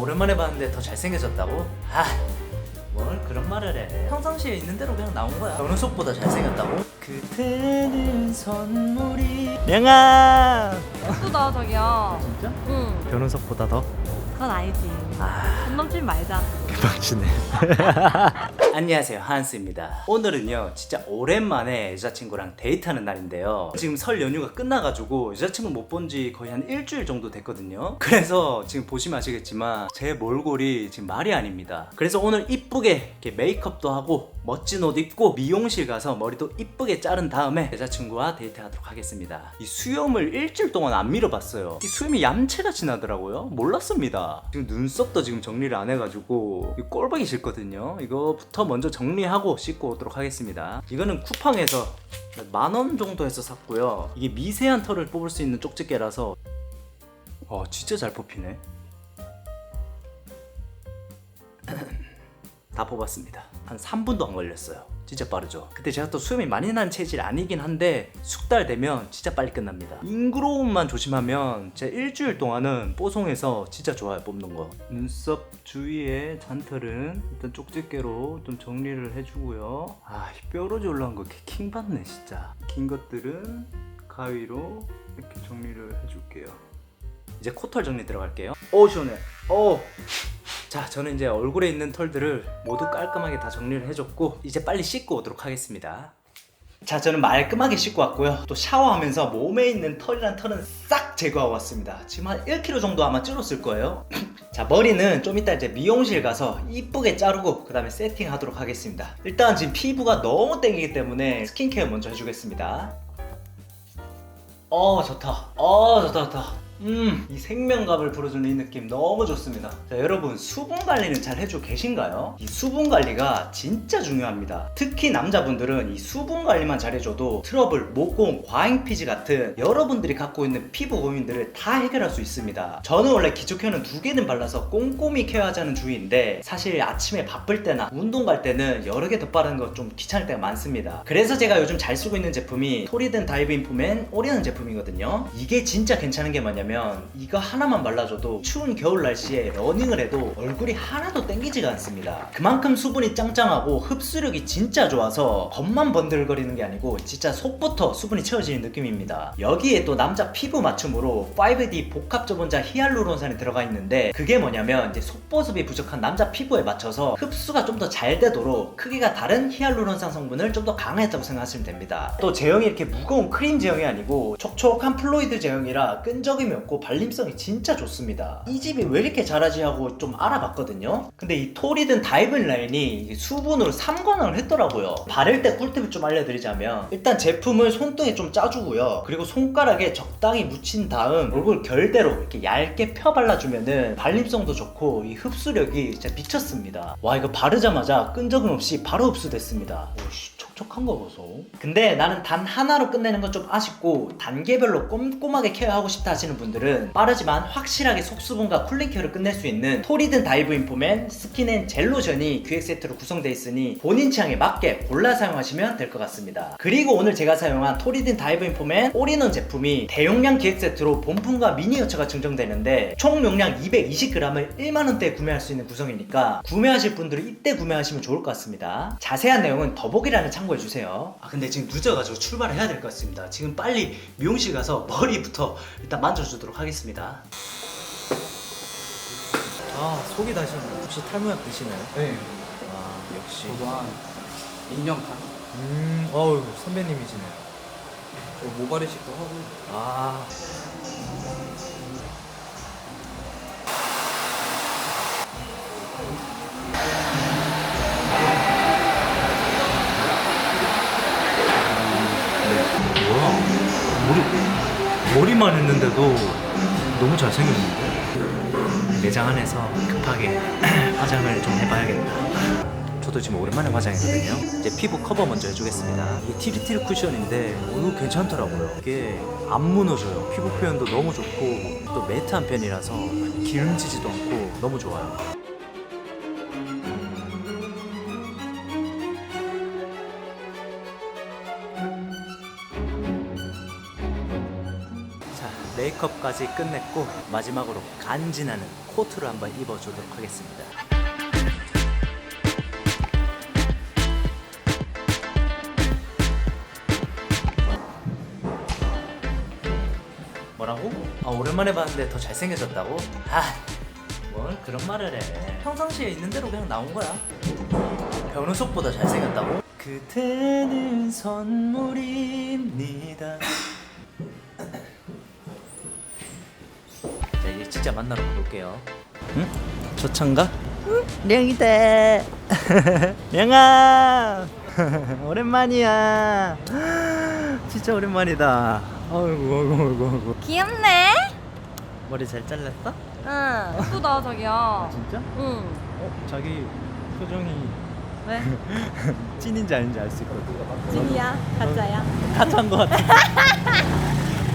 오랜만에 봤는데 더 잘생겨졌다고? 아, 뭘 그런 말을 해. 평상시에 있는 대로 그냥 나온 거야. 변우석보다 잘생겼다고? 그대는 선물이. 명아. 예쁘다 자기야 진짜? 응 변우석보다 더? 그건 아니지 아. 돈 넘지 말자 빡치네. 안녕하세요 한스입니다. 오늘은요 진짜 오랜만에 여자친구랑 데이트하는 날인데요. 지금 설 연휴가 끝나가지고 여자친구 못 본 지 거의 한 일주일 정도 됐거든요. 그래서 지금 보시면 아시겠지만 제 몰골이 지금 말이 아닙니다. 그래서 오늘 이쁘게 이렇게 메이크업도 하고 멋진 옷 입고 미용실 가서 머리도 이쁘게 자른 다음에 여자친구와 데이트하도록 하겠습니다. 이 수염을 일주일 동안 안 밀어봤어요. 이 수염이 얌체같이 나더라고요. 몰랐습니다. 지금 눈썹 도 지금 정리를 안 해가지고 꼴보기 싫거든요. 이거부터 먼저 정리하고 씻고 오도록 하겠습니다. 이거는 쿠팡에서 만 원 정도 해서 샀고요. 이게 미세한 털을 뽑을 수 있는 쪽집게라서 와 진짜 잘 뽑히네. 다 뽑았습니다. 한 3분도 안 걸렸어요. 진짜 빠르죠. 근데 제가 또 수염이 많이 난 체질 아니긴 한데 숙달 되면 진짜 빨리 끝납니다. 잉그로움만 조심하면 제 일주일 동안은 뽀송해서 진짜 좋아요 뽑는 거. 눈썹 주위에 잔털은 일단 쪽집게로 좀 정리를 해주고요. 아, 이 뾰루지 올라온 거 킹 받네 진짜. 긴 것들은 가위로 이렇게 정리를 해줄게요. 이제 코털 정리 들어갈게요. 오 시원해. 오. 자, 저는 이제 얼굴에 있는 털들을 모두 깔끔하게 다 정리를 해줬고 이제 빨리 씻고 오도록 하겠습니다. 자, 저는 말끔하게 씻고 왔고요. 또 샤워하면서 몸에 있는 털이란 털은 싹 제거하고 왔습니다. 지금 한 1kg 정도 아마 줄었을 거예요. 자, 머리는 좀 이따 이제 미용실 가서 이쁘게 자르고 그 다음에 세팅하도록 하겠습니다. 일단 지금 피부가 너무 땡기기 때문에 스킨케어 먼저 해주겠습니다. 어, 좋다. 어, 좋다, 좋다. 음, 이 생명감을 불어주는 이 느낌 너무 좋습니다. 자, 여러분, 수분 관리는 잘 해주고 계신가요? 이 수분 관리가 진짜 중요합니다. 특히 남자분들은 이 수분 관리만 잘 해줘도 트러블, 모공, 과잉 피지 같은 여러분들이 갖고 있는 피부 고민들을 다 해결할 수 있습니다. 저는 원래 기초케어는 두 개는 발라서 꼼꼼히 케어하자는 주의인데 사실 아침에 바쁠 때나 운동 갈 때는 여러 개 더 바르는 거 좀 귀찮을 때가 많습니다. 그래서 제가 요즘 잘 쓰고 있는 제품이 토리든 다이브 인프맨 오리는 제품이거든요. 이게 진짜 괜찮은 게 뭐냐면 이거 하나만 발라줘도 추운 겨울 날씨에 러닝을 해도 얼굴이 하나도 땡기지가 않습니다. 그만큼 수분이 짱짱하고 흡수력이 진짜 좋아서 겉만 번들거리는 게 아니고 진짜 속부터 수분이 채워지는 느낌입니다. 여기에 또 남자 피부 맞춤으로 5D 복합 저분자 히알루론산이 들어가 있는데 그게 뭐냐면 이제 속보습이 부족한 남자 피부에 맞춰서 흡수가 좀 더 잘 되도록 크기가 다른 히알루론산 성분을 좀 더 강화했다고 생각하시면 됩니다. 또 제형이 이렇게 무거운 크림 제형이 아니고 촉촉한 플로이드 제형이라 끈적임이 없고 발림성이 진짜 좋습니다. 이 집이 왜 이렇게 잘하지 하고 좀 알아봤거든요. 근데 이 토리든 다이븐 라인이 수분으로 3관왕을 했더라고요. 바를 때 꿀팁을 좀 알려드리자면 일단 제품을 손등에 좀 짜주고요. 그리고 손가락에 적당히 묻힌 다음 얼굴 결대로 이렇게 얇게 펴 발라주면은 발림성도 좋고 이 흡수력이 진짜 미쳤습니다. 와 이거 바르자마자 끈적임 없이 바로 흡수됐습니다. 오씨 촉촉한 거 보소. 근데 나는 단 하나로 끝내는 건 좀 아쉽고 단계별로 꼼꼼하게 케어하고 싶다 하시는 분 들은 빠르지만 확실하게 속수분과 쿨링 케어를 끝낼 수 있는 토리든 다이브 인포맨 스킨앤 젤로션이 기획 세트로 구성되어 있으니 본인 취향에 맞게 골라 사용하시면 될 것 같습니다. 그리고 오늘 제가 사용한 토리든 다이브 인포맨 올인원 제품이 대용량 기획 세트로 본품과 미니어처가 증정되는데 총 용량 220g을 1만원대에 구매할 수 있는 구성이니까 구매하실 분들은 이때 구매하시면 좋을 것 같습니다. 자세한 내용은 더보기란에 참고해주세요. 아 근데 지금 늦어가지고 출발을 해야 될 것 같습니다. 지금 빨리 미용실 가서 머리부터 일단 만져주 도록 하겠습니다. 아 속이 다시는 혹시 탈모약 드시나요? 네, 아 역시 저도 한 2년 반. 음 어우 선배님이시네요 저 모발이식도 하고. 아 뭐야 머리 머리만 했는데도 너무 잘생겼는데 매장 안에서 급하게 화장을 좀 해봐야겠다. 저도 지금 오랜만에 화장했거든요. 이제 피부 커버 먼저 해주겠습니다. 이게 티리티리 쿠션인데 오늘 괜찮더라고요. 이게 안 무너져요. 피부 표현도 너무 좋고 또 매트한 편이라서 기름지지도 않고 너무 좋아요. 메이크업 메이크업까지 끝냈고 마지막으로 간지나는 코트를 한번 입어주도록 하겠습니다. 뭐라고? 아 오랜만에 봤는데 더 잘생겨졌다고? 아, 뭘 그런 말을 해. 평상시에 있는 대로 그냥 나온 거야. 변우석보다 잘생겼다고? 그대는 선물입니다. 자 이제 진짜 만나러 가볼게요. 응? 저 차인가? 응, 령이다. 령아, 오랜만이야. 진짜 오랜만이다. 아이고, 아이고, 아이고, 아이고. 귀엽네? 머리 잘 잘랐어? 응. 예쁘다, 자기야. 진짜? 응. 어, 자기 표정이 왜? 찐인지 아닌지 알 수 있거든. 찐이야? 가짜야? 가짜인 것 같아.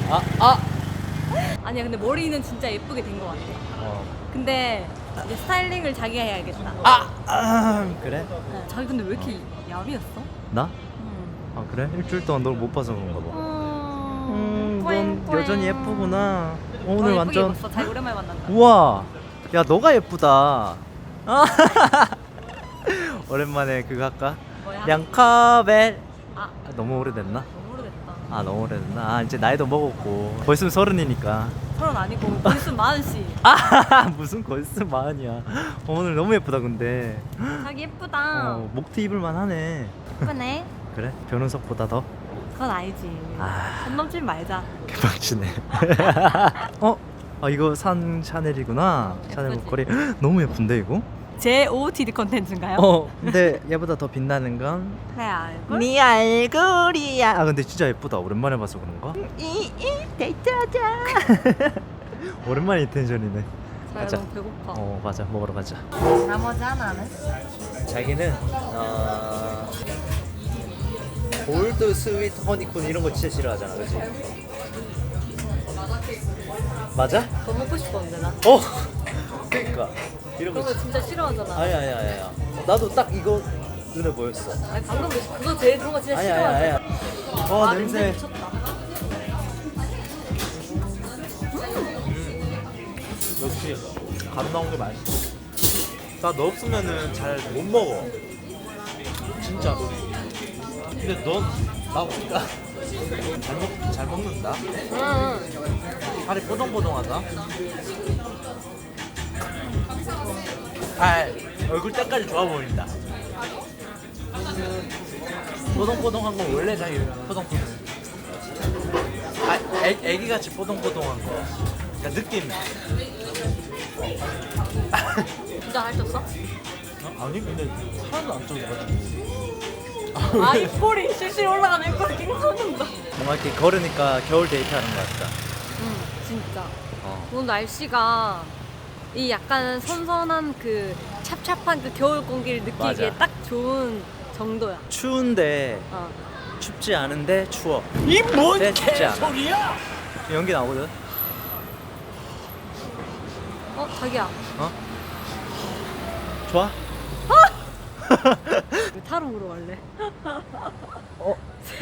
아, 아. 아니야, 근데 머리는 진짜 예쁘게 된 것 같아. 어. 근데 이제 스타일링을 자기가 해야겠다. 아, 아, 그래? 응. 자기 근데 왜 이렇게 야비였어? 나? 응. 아 그래? 일주일 동안 널 못 봐서 그런가 봐. 음, 뿌잉, 뿌잉. 예쁘구나. 더 오늘 완전. 입었어. 자기 오랜만에 만난다. 우와. 야 너가 예쁘다. 아. 오랜만에 그거 할까? 뭐야? 량카벨. 아, 아, 너무 오래됐나? 아 너무 오래됐나? 아 이제 나이도 먹었고 벌써 서른이니까. 서른 아니고 벌써 마흔 씨. 아 무슨 벌써 마흔이야. 오늘 너무 예쁘다 근데. 자기 예쁘다. 어, 목티 입을만 하네. 예쁘네. 그래? 변은석보다 더? 그건 아니지. 아. 선 넘지 말자. 개빡치네. 어? 아 이거 산 샤넬이구나. 샤넬 예쁘지? 목걸이 헉, 너무 예쁜데 이거? 제 OOTD 컨텐츠인가요? 어. 근데 얘보다 더 빛나는 건 내 얼굴? 네 얼굴이야. 아 근데 진짜 예쁘다. 오랜만에 봐서 그런가? 이이 데이트하자. 오랜만에 이 텐션이네. 가자. 너무 배고파. 어 맞아 먹으러 가자. 나머지 하나는? 자기는 어... 골드 스윗 허니콘 이런 거 진짜 싫어하잖아, 그렇지? 맞아? 더 먹고 싶었는데 나. 어. 그러니까 이런 거 그런 거 진짜 싫어하잖아. 아니 아니 아니 아니 나도 딱 이거 눈에 보였어 아니 방금 그거 제일 그런 거 진짜 아니 싫어하잖아. 아니 아니 어 아, 냄새 미쳤다. 역시 감 나온 게 맛있어. 나 너 없으면은 잘 못 먹어. 진짜. 근데 넌나 보니까 잘, 먹, 잘 먹는다. 응. 살이 뽀동뽀동하다. 아, 얼굴 때까지 좋아 보인다. 뽀동뽀동한 건 원래 자기 뽀동뽀동. 아, 애, 애기같이 뽀동뽀동한 거. 그러니까 느낌. 진짜 살쪘어? 어? 아니 근데 하나도 안 쪄가지고. 아 입꼬리 실실 올라가는 입꼬리 낑겨놓는다. 뭔가 이렇게 걸으니까 겨울 데이트하는 것 같다 응 진짜. 어. 오늘 날씨가 이 약간 선선한 그 찹찹한 그 겨울 공기를 느끼기에 맞아. 딱 좋은 정도야. 추운데 어. 춥지 않은데 추워 이뭔 개소리야 연기 나오거든 어 자기야 어? 좋아? 왜 타로 보러 갈래? 어?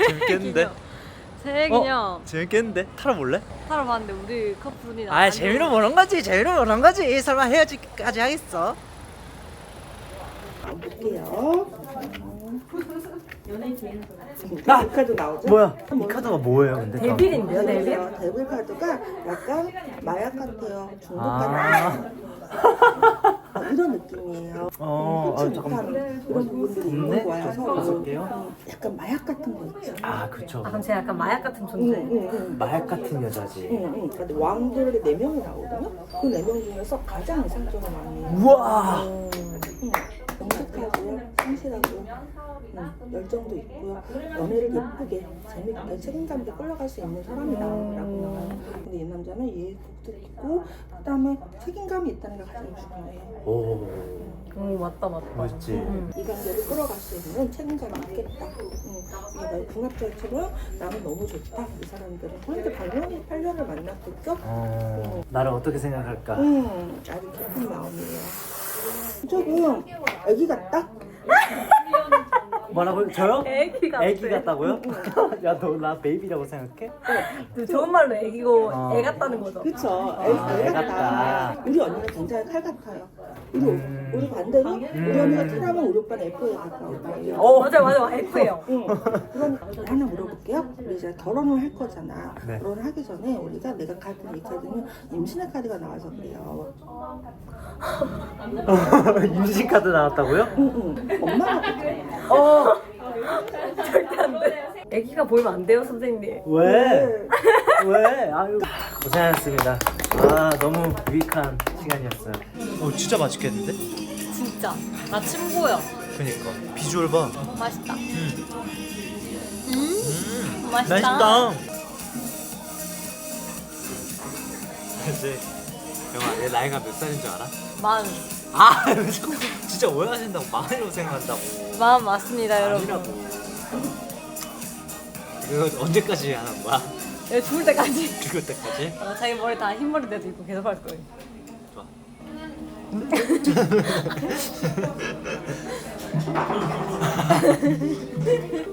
재밌겠는데? 새 기념 어? 재밌겠는데? 타러 볼래? 타로 봤는데 우리 커플이 아 재미로 보는 거지 재미로 보는 거지 설마 헤어지기까지 하겠어? 아, 카드 나오죠? 뭐야 이 카드가 뭐예요 근데? 데빌인데요 데빌? 데빌? 데빌 카드가 약간 마약 같아요. 중독 아. 같아요. 아, 이런 느낌이에요. 어, 그치 아, 잠깐만. 그런 부분들이? 있는 거야. 좀 바꿔볼게요. 약간 마약 같은 거 있죠. 아 그쵸 아 그럼 제 약간 마약 같은 응, 존재. 응, 응. 말 같은 여자지 응, 응. 근데 왕들에게 네 명이 나오거든요. 그 네 명 중에서 가장 이상적인 왕이에요. 우와 응. 성실하고, 응, 열정도 있고요. 연애를 예쁘게, 재밌게, 책임감 있게 끌어갈 수 있는 사람이 나오더라고요. 근데 이 남자는 예의도 있고, 그 다음에 책임감이 있다는 게 가장 중요해요. 오오 맞다 맞다. 멋있지 이 관계를 끌어갈 수 있는 책임감이 있겠다. 응. 이게 말 궁합자처럼 나는 너무 좋다. 이 사람들은. 그런데 8년, 8년을 만났겠죠? 어, 나를 어떻게 생각할까? 음, 아주 깊은 마음이에요. 조금 애기 같다? 뭐라고요? 저요? 애기 같아. 애기 같다고요? 야 너 나 베이비라고 생각해? 좋은 말로 애기고 어. 애 같다는 거죠. 그쵸. 아, 애, 같다. 우리 언니는 굉장히 칼 같아요. 우리, 음. 우리 반대로 우리 언니가 T라면 우리 오빠는 F에 거예요. 어. 맞아요, 맞아요. F예요. 응. 그럼 하나 물어볼게요. 우리 이제 결혼을 할 거잖아. 네. 결혼을 하기 전에 우리가 내가 카드 이 카드는 임신의 카드가 나와서 그래요. 임신 카드 나왔다고요? 응, 응. 엄마가 어 절대 안 돼. 애기가 보이면 안 돼요, 선생님. 왜? 왜? 아유 고생하셨습니다. 아 너무 유익한 시간이었어요. 어 진짜 맛있겠는데? 진짜. 나 침 보여. 그니까 비주얼 봐. 맛있다. 음. 음, 맛있다. 맛있다. 이제 영아 얘 나이가 몇 살인 줄 알아? 마음. 아 진짜 오해하신다고 많이로 생각한다고. 마음 맞습니다, 여러분. 아니라고. 이거 언제까지 하는 거야? 얘 죽을 때까지. 죽을 때까지? 어, 자기 머리 다 흰머리 돼도 있고 계속 할 거예요. 좋아.